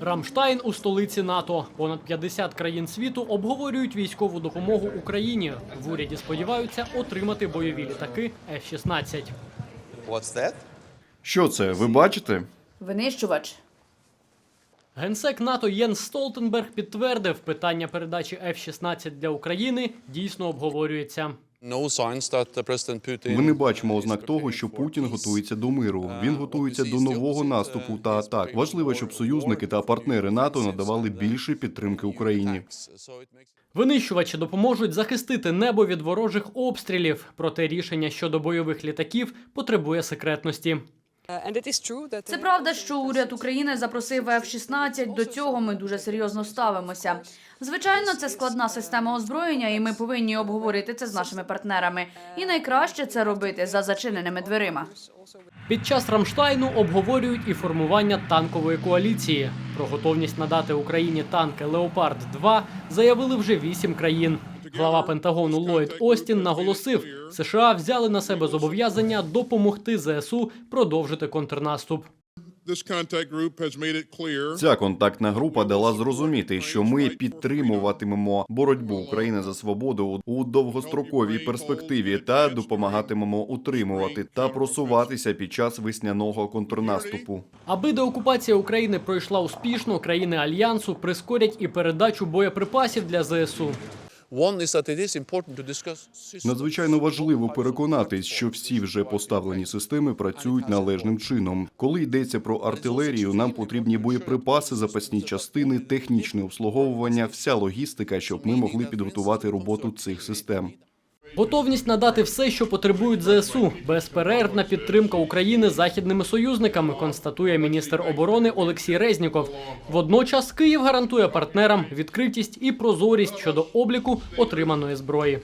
Рамштайн у столиці НАТО. Понад 50 країн світу обговорюють військову допомогу Україні. В уряді сподіваються отримати бойові літаки F-16. What's that? Що це? Ви бачите? Винищувач. Генсек НАТО Єнс Столтенберг підтвердив, питання передачі F-16 для України дійсно обговорюється. No signs that uh, President Putin Ми не бачимо ознак того, що Путін готується до миру. Він готується до нового наступу та атак. Важливо, щоб союзники та партнери НАТО надавали більше підтримки Україні. Винищувачі допоможуть захистити небо від ворожих обстрілів. Проте рішення щодо бойових літаків потребує секретності. Це правда, що уряд України запросив F-16. До цього ми дуже серйозно ставимося. Звичайно, це складна система озброєння, і ми повинні обговорити це з нашими партнерами. І найкраще це робити за зачиненими дверима. Під час Рамштайну обговорюють і формування танкової коаліції. Про готовність надати Україні танки Леопард 2 заявили вже вісім країн. Глава Пентагону Ллойд Остін наголосив, США взяли на себе зобов'язання допомогти ЗСУ продовжити контрнаступ. Ця контактна група дала зрозуміти, що ми підтримуватимемо боротьбу України за свободу у довгостроковій перспективі та допомагатимемо утримувати та просуватися під час весняного контрнаступу. Аби деокупація України пройшла успішно, країни альянсу прискорять і передачу боєприпасів для ЗСУ. Надзвичайно важливо переконатись, що всі вже поставлені системи працюють належним чином. Коли йдеться про артилерію, нам потрібні боєприпаси, запасні частини, технічне обслуговування, вся логістика, щоб ми могли підготувати роботу цих систем. Готовність надати все, що потребують ЗСУ. Безперервна підтримка України західними союзниками, констатує міністр оборони Олексій Резніков. Водночас Київ гарантує партнерам відкритість і прозорість щодо обліку отриманої зброї.